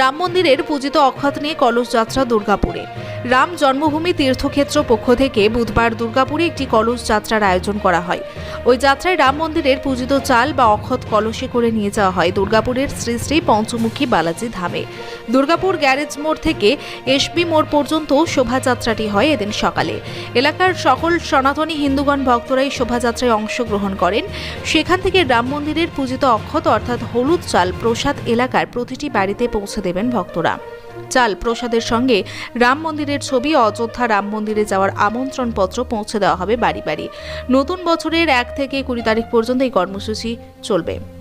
রাম মন্দিরের পূজিত অক্ষত নিয়ে কলস যাত্রা দুর্গাপুরে। রাম জন্মভূমি তীর্থক্ষেত্র পক্ষ থেকে বুধবার দুর্গাপুরে একটি কলস যাত্রার আয়োজন করা হয়। ওই যাত্রায় রাম মন্দিরের পূজিত চাল বা অক্ষত কলসে করে নিয়ে যাওয়া হয়। দুর্গাপুরের শ্রী শ্রী পঞ্চমুখী বালাজি ধামে। দুর্গাপুর গ্যারেজ মোড় থেকে এসবি মোড় পর্যন্ত শোভাযাত্রাটি হয় এদিন সকালে। এলাকার সকল সনাতনী হিন্দুগণ ভক্তরাই শোভাযাত্রায় অংশগ্রহণ করেন। সেখান থেকে রাম মন্দিরের পূজিত অক্ষত অর্থাৎ হলুদ চাল প্রসাদ এলাকার প্রতিটি বাড়িতে পৌঁছে দেবেন ভক্তরা। চাল প্রসাদের সঙ্গে রাম মন্দিরের ছবি, অযোধ্যা রাম মন্দিরে যাওয়ার আমন্ত্রণপত্র পৌঁছে দেওয়া হবে বাড়ি বাড়ি। নতুন বছরের এক থেকে কুড়ি তারিখ পর্যন্ত এই কর্মসূচি চলবে।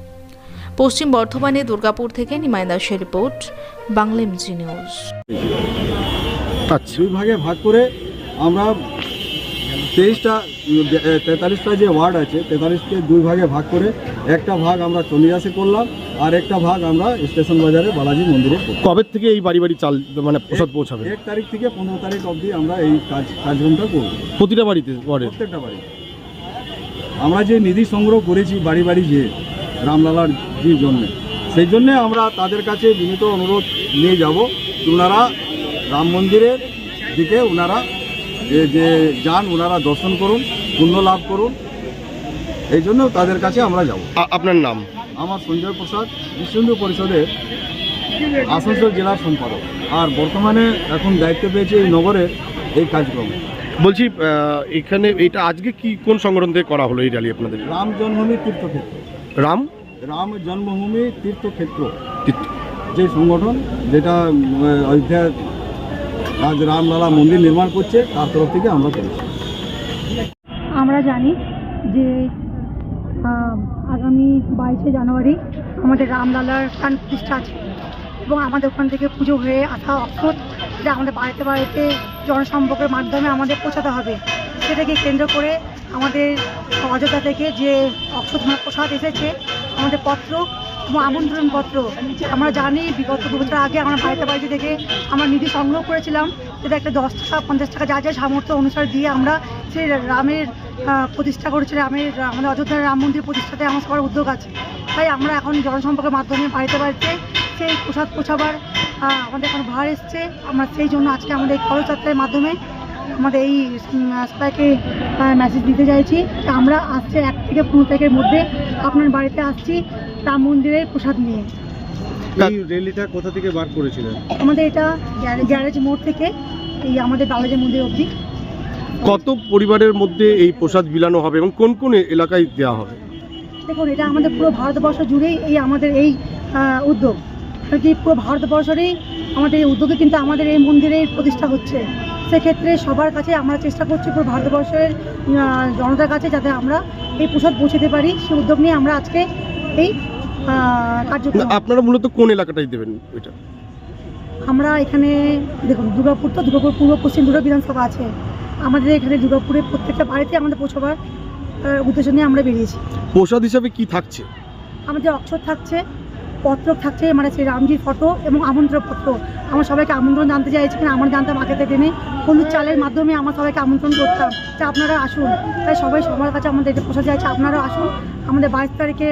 পশ্চিম বর্ধমানে দুর্গাপুর থেকে নিমাই দাসের রিপোর্ট বাংলামজি নিউজ। আচ্ছা। দুই ভাগে ভাগ করে আমরা তেইশটা তেতাল্লিশটা যে ওয়ার্ড আছে তেতাল্লিশকে দুই ভাগে ভাগ করে একটা ভাগ আমরা চন্ডিদাসে করলাম আর একটা ভাগ আমরা স্টেশন বাজারে বালাজি মন্দিরে কবে থেকে এই বাড়ি বাড়ি চাল মানে প্রসাদ পৌঁছাবে? এক তারিখ থেকে পনেরো তারিখ অবধি আমরা এই কাজ কার্যক্রমটা করব। প্রতিটা বাড়িতে ওয়ার্ডের প্রত্যেকটা বাড়ি আমরা যে নিধি সংগ্রহ করেছি বাড়ি বাড়ি যে রামলালার জির জন্য সেই জন্যে আমরা তাদের কাছে বিনীত অনুরোধ নিয়ে যাব। ওনারা রাম মন্দিরের দিকে ওনারা যে যে যান ওনারা দর্শন করুন পুণ্য লাভ করুন। এই জন্য তাদের কাছে আমরা যাব। আপনার নাম? আমার সঞ্জয় প্রসাদ বিশ্ব হিন্দু পরিষদের আসানসোল জেলার সম্পাদক। আর বর্তমানে এখন দায়িত্ব পেয়েছে এই নগরের এই কার্যক্রম বলছি এখানে এটা আজকে কি কোন সংগঠন থেকে করা হলো এই র্যালি আপনাদের? রাম জন্মভূমি তীর্থক্ষেত্র। রাম? রাম জন্মভূমি তীর্থক্ষেত্র। যে সংগঠন যেটা উম, অযোধ্যায় আজ রামলালা মন্দির নির্মাণ করছে তার তরফ থেকে আমরা করেছি। আমরা জানি যে আগামী বাইশে জানুয়ারি আমাদের রামলালার প্রাণ প্রতিষ্ঠা আছে এবং আমাদের ওখান থেকে পুজো হয়ে আসা অক্ষত সেটা আমাদের বাড়িতে বাড়িতে জনসম্পর্কের মাধ্যমে আমাদের পৌঁছাতে হবে। সেটাকে কেন্দ্র করে আমাদের অযোধ্যা থেকে যে অক্ষত প্রসাদ এসেছে, আমাদের পত্র, এবং আমন্ত্রণ পত্র, আমরা জানি বিগত দু বছর আগে আমরা বাড়িতে বাড়িতে থেকে আমরা নিধি সংগ্রহ করেছিলাম, সেটা একটা দশ টাকা, পঞ্চাশ টাকা যা যা সামর্থ্য অনুসারে দিয়ে আমরা সেই রামের প্রতিষ্ঠা করেছি, রামের, আমাদের অযোধ্যার রাম মন্দির প্রতিষ্ঠাতে আমার সবার উদ্যোগ আছে। তাই আমরা এখন জনসম্পর্কের মাধ্যমে বাড়িতে বাড়িতে সেই প্রসাদ পৌঁছাবার আমাদের এখন ভার এসছে। আমরা সেই জন্য আজকে আমাদের এই খরচযাত্রার মাধ্যমে আমাদের এই সবাইকে মেসেজ দিতে চাইছি। আমরা আসছে এক থেকে পনেরো তারিখের মধ্যে আপনার বাড়িতে আসছি রাম মন্দিরের প্রসাদ নিয়ে। এই র্যালিটা কোথা থেকে বার করেছিলেন? আমাদের এটা গ্যারেজ মোড় থেকে এই আমাদের বালাজি মন্দির অবধি। কত পরিবারের মধ্যে এই প্রসাদ বিলানো হবে এবং কোন কোন এলাকায় দেওয়া হবে? দেখুন এটা আমাদের পুরো ভারতবর্ষ জুড়েই এই আমাদের এই উদ্যোগ। পুরো ভারতবর্ষেরই আমাদের এই উদ্যোগে কিন্তু আমাদের এই মন্দিরের প্রতিষ্ঠা হচ্ছে। সেক্ষেত্রে সবার কাছে আমরা চেষ্টা করছি পুরো ভারতবর্ষের জনতার কাছে যাতে আমরা এই প্রসাদ পৌঁছতে পারি। সেই উদ্যোগ নিয়ে আমরা আজকে এই কার্যক্রম আপনারা মূলত কোন এলাকাটাই দেবেন এটা? আমরা এখানে দেখুন দুর্গাপুর তো দুর্গাপুর পূর্ব পশ্চিম দুর্গা বিধানসভা আছে। আমাদের এখানে দুর্গাপুরের প্রত্যেকটা বাড়িতে আমাদের পৌঁছবার উদ্দেশ্য নিয়ে আমরা বেরিয়েছি। প্রসাদ হিসাবে কি থাকছে? আমাদের অক্ষর থাকছে পত্র থাকছে মানে সেই রামজির ফটো এবং আমন্ত্রণ পত্র আমরা সবাইকে আমন্ত্রণ জানতে চাইছি কিনা আমরা জানতাম আগে থেকে নেই। হলুদ চালের মাধ্যমে আমরা সবাইকে আমন্ত্রণ করতাম। যে আপনারা আসুন। তাই সবাই সবার কাছে আমাদের এটা পোষা চাইছে আপনারা আসুন। আমাদের বাইশ তারিখে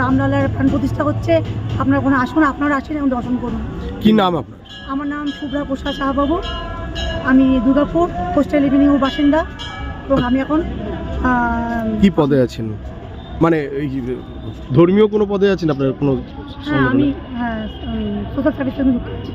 রামলালার প্রাণ প্রতিষ্ঠা হচ্ছে। আপনারা ওখানে আসুন আপনারা আসুন এবং দর্শন করুন। কি নাম আপনার? আমার নাম শুভ্রা প্রসাদ শাহবাবু। আমি দুর্গাপুর কোস্টাল এভিনিউর বাসিন্দা। এবং আমি এখন কি পদে আছেন? মানে এই ধর্মীয় কোনো পদে আছেন আপনার কোনো হ্যাঁ আমি হ্যাঁ সোশ্যাল সার্ভিসের আমি আছি।